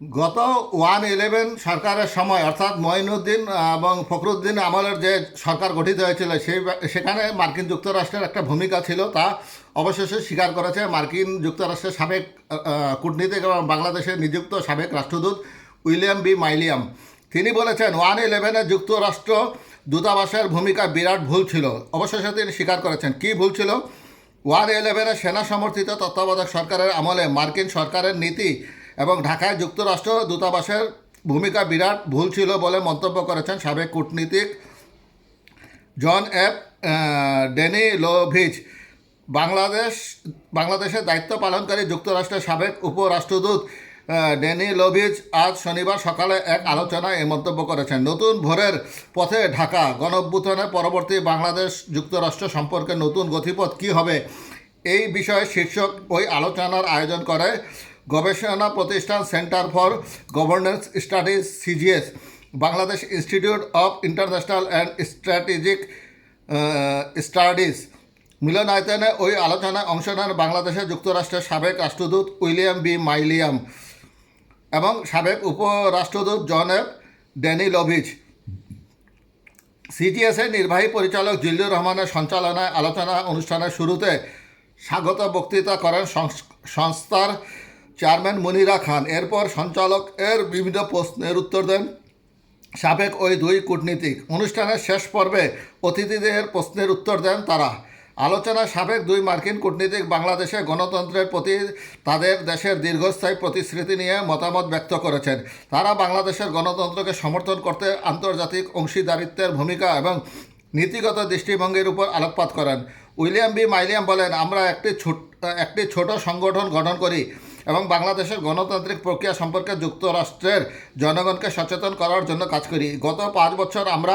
গত one eleven সরকারের সময়, অর্থাৎ মঈনুদ্দিন এবং ফখরুদ্দিন আমলের যে সরকার গঠিত হয়েছিল, সেই সেখানে মার্কিন যুক্তরাষ্ট্রের একটা ভূমিকা ছিল। তা অবশেষে স্বীকার করেছে মার্কিন যুক্তরাষ্ট্রের সাবেক কূটনীতিক এবং বাংলাদেশে নিযুক্ত সাবেক রাষ্ট্রদূত উইলিয়াম বি মাইলিয়াম। তিনি বলেছেন, ওয়ান ইলেভেনে যুক্তরাষ্ট্র দূতাবাসের ভূমিকা বিরাট ভুল ছিল। অবশেষে তিনি স্বীকার করেছেন। কী ভুল ছিল? ওয়ান ইলেভেনে সেনা সমর্থিত তত্ত্বাবধায়ক সরকারের আমলে মার্কিন সরকারের নীতি এবং ঢাকায় যুক্তরাষ্ট্র দূতাবাসের ভূমিকা বিরাট ভুল ছিল বলে মন্তব্য করেছেন সাবেক কূটনীতিক John F Danilovich Bangladesh, বাংলাদেশের দায়িত্ব পালনকারী যুক্তরাষ্ট্রের সাবেক উপরাষ্ট্রদূত ডেনি লোভিচ আজ শনিবার সকালে এক আলোচনায় এই মন্তব্য করেছেন। নতুন ভোরের পথে ঢাকা গণঅভ্যুত্থানের পরবর্তী বাংলাদেশ যুক্তরাষ্ট্র সম্পর্কে নতুন গতিপথ কী হবে? এই বিষয়ে শীর্ষক ওই আলোচনার আয়োজন করে গবেষণা প্রতিষ্ঠান centre for governance studies, CGS, Bangladesh institute of international and strategic studies. মিলনায়তনে ওই আলোচনায় অংশ নেন বাংলাদেশের যুক্তরাষ্ট্রের সাবেক রাষ্ট্রদূত উইলিয়াম বি. মাইলিয়াম এবং সাবেক উপরাষ্ট্রদূত জন এফ. ড্যানিলোভিচ সিজিএসের নির্বাহী পরিচালক জিল্লুর রহমানের সঞ্চালনায় আলোচনা অনুষ্ঠানের শুরুতে স্বাগত বক্তৃতা করেন সংস- সংস্থার চেয়ারম্যান মনিরা খান। এরপর সঞ্চালক এর বিভিন্ন প্রশ্নের উত্তর দেন। সাবেক ওই দুই কূটনীতিক। অনুষ্ঠানের শেষ পর্বে অতিথিদের প্রশ্নের উত্তর দেন তারা। আলোচনায় সাবেক দুই মার্কিন কূটনীতিক বাংলাদেশে গণতন্ত্রের প্রতি তাদের দেশের দীর্ঘস্থায়ী প্রতিশ্রুতি নিয়ে মতামত ব্যক্ত করেছেন। তারা বাংলাদেশের গণতন্ত্রকে সমর্থন করতে আন্তর্জাতিক অংশীদারিত্বের ভূমিকা এবং নীতিগত দৃষ্টিভঙ্গির উপর আলোকপাত করেন। উইলিয়াম বি মাইলিয়াম বলেন, আমরা একটি ছোট একটি ছোট সংগঠন গঠন করি। এবং বাংলাদেশের গণতান্ত্রিক প্রক্রিয়া সম্পর্কে যুক্তরাষ্ট্রের জনগণকে সচেতন করার জন্য কাজ করি। গত পাঁচ বছর আমরা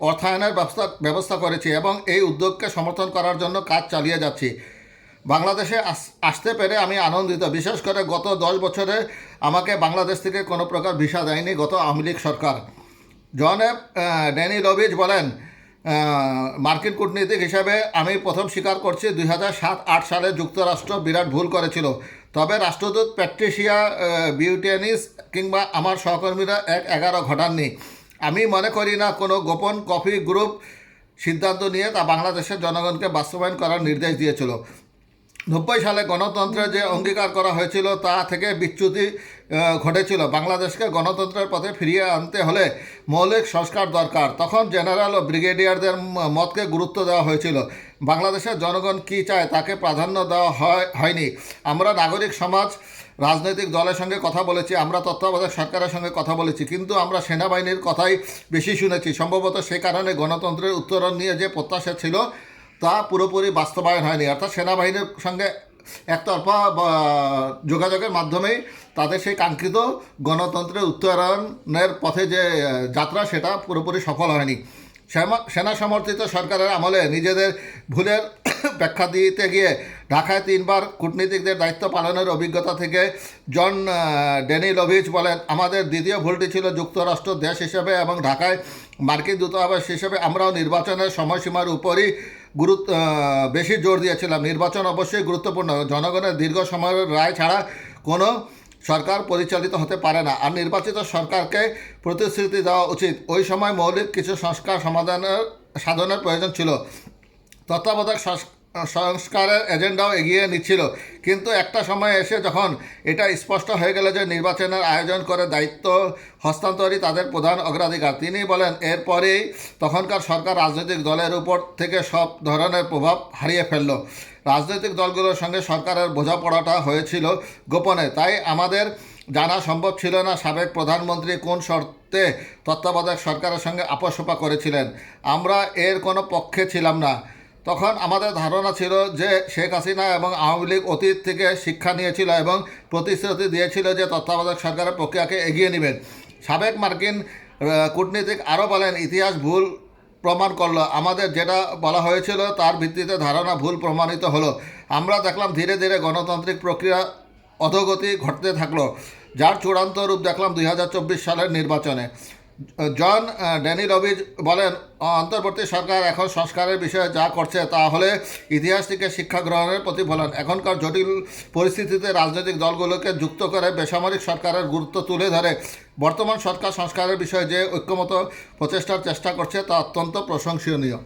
অর্থায়নের ব্যবস্থা ব্যবস্থা করেছি এবং এই উদ্যোগকে সমর্থন করার জন্য কাজ চালিয়ে যাচ্ছি। বাংলাদেশে আস- আসতে পেরে আমি আনন্দিত। বিশেষ করে গত দশ বছরে আমাকে বাংলাদেশ থেকে কোনো প্রকার ভিসা দেয়নি গত আওয়ামী লীগ সরকার। জন এফ ড্যানি লবিজ বলেন মার্কিন কূটনীতিক হিসাবে আমি প্রথম স্বীকার করছি দুই হাজার সাত আট সালে যুক্তরাষ্ট্র বিরাট ভুল করেছিল। তবে রাষ্ট্রদূত প্যাট্রিশিয়া বিউটিয়ানিস কিংবা আমার সহকর্মীরা এক এগারো ঘটাননি। আমি মনে করি না কোনো গোপন কফি গ্রুপ সিদ্ধান্ত নিয়ে তা বাংলাদেশের জনগণকে বাস্তবায়ন করার নির্দেশ দিয়েছিল। নব্বই সালে গণতন্ত্রের যে অঙ্গীকার করা হয়েছিল, তা থেকে বিচ্যুতি ঘটেছিল। বাংলাদেশকে গণতন্ত্রের পথে ফিরিয়ে আনতে হলে মৌলিক সংস্কার দরকার। তখন জেনারেল ও ব্রিগেডিয়ারদের মতকে গুরুত্ব দেওয়া হয়েছিল। বাংলাদেশের জনগণ কী চায় তাকে প্রাধান্য দেওয়া হয়, হয়নি। আমরা নাগরিক সমাজ, রাজনৈতিক দলের সঙ্গে কথা বলেছি, আমরা তত্ত্বাবধায়ক সরকারের সঙ্গে কথা বলেছি, কিন্তু আমরা সেনাবাহিনীর কথাই বেশি শুনেছি। সম্ভবত সে কারণে গণতন্ত্রের উত্তরণ নিয়ে যে প্রত্যাশা ছিল তা পুরোপুরি বাস্তবায়ন হয়নি। অর্থাৎ সেনাবাহিনীর সঙ্গে একতরফা যোগাযোগের মাধ্যমেই তাদের সেই কাঙ্ক্ষিত গণতন্ত্রের উত্তরণের পথে যে যাত্রা সেটা পুরোপুরি সফল হয়নি। সেনা- সমর্থিত সরকারের আমলে নিজেদের ভুলের ব্যাখ্যা দিতে গিয়ে ঢাকায় তিনবার কূটনীতিকদের দায়িত্ব পালনের অভিজ্ঞতা থেকে জন আহ, ডেনিলোভিচ বলেন আমাদের দ্বিতীয় ভুলটি ছিল যুক্তরাষ্ট্র দেশ হিসেবে এবং ঢাকায় মার্কিন দূতাবাস হিসেবে আমরাও নির্বাচনের সময়সীমার উপরই গুরুত্ব বেশি জোর দিয়েছিলাম। নির্বাচন অবশ্যই গুরুত্বপূর্ণ। জনগণের দীর্ঘ সময়ের রায় ছাড়া কোনো সরকার পরিচালিত হতে পারে না। আর নির্বাচিত সরকারকে প্রতিশ্রুতি দেওয়া উচিত। ওই সময় মৌলিক কিছু সংস্কার সমাধানের, সাধনের প্রয়োজন ছিল। তত্ত্বাবধায়ক সংস্কারের এজেন্ডাও এগিয়ে নিচ্ছিল। কিন্তু একটা সময় এসে যখন এটা স্পষ্ট হয়ে গেল যে নির্বাচনের আয়োজন করে দায়িত্ব হস্তান্তরই তাদের প্রধান অগ্রাধিকার, তিনি বলেন, এরপরেই তখনকার সরকার রাজনৈতিক দলের উপর থেকে সব ধরনের প্রভাব হারিয়ে ফেলল। রাজনৈতিক দলগুলোর সঙ্গে সরকারের বোঝাপড়াটা হয়েছিল গোপনে। তাই আমাদের জানা সম্ভব ছিল না সাবেক প্রধানমন্ত্রী কোন শর্তে তত্ত্বাবধায়ক সরকারের সঙ্গে আপোষোপা করেছিলেন। আমরা এর কোনো পক্ষে ছিলাম না। তখন আমাদের ধারণা ছিল যে শেখ হাসিনা এবং আওয়ামী লীগ অতীত থেকে শিক্ষা নিয়েছিল এবং প্রতিশ্রুতি দিয়েছিল যে তত্ত্বাবধায়ক সরকারের প্রক্রিয়াকে এগিয়ে নেবেন। সাবেক মার্কিন কূটনীতিক আরও বলেন, ইতিহাস ভুল প্রমাণ করল। আমাদের যেটা বলা হয়েছিল তার ভিত্তিতে ধারণা ভুল প্রমাণিত হলো। আমরা দেখলাম ধীরে ধীরে গণতান্ত্রিক প্রক্রিয়া অধোগতি ঘটতে থাকল, যার চূড়ান্ত রূপ দেখলাম দুই হাজার চব্বিশ সালের নির্বাচনে। জন ড্যানি রবিজ বলেন অন্তর্বর্তী সরকার এখন সংস্কারের বিষয়ে যা করছে তা হলে ইতিহাস থেকে শিক্ষা গ্রহণের প্রতিফলন। এখনকার জটিল পরিস্থিতিতে রাজনৈতিক দলগুলোকে যুক্ত করে বেসামরিক সরকারের গুরুত্ব তুলে ধরে। বর্তমান সরকার সংস্কারের বিষয়ে যে ঐক্যমত প্রচেষ্টার চেষ্টা করছে তা অত্যন্ত প্রশংসনীয়।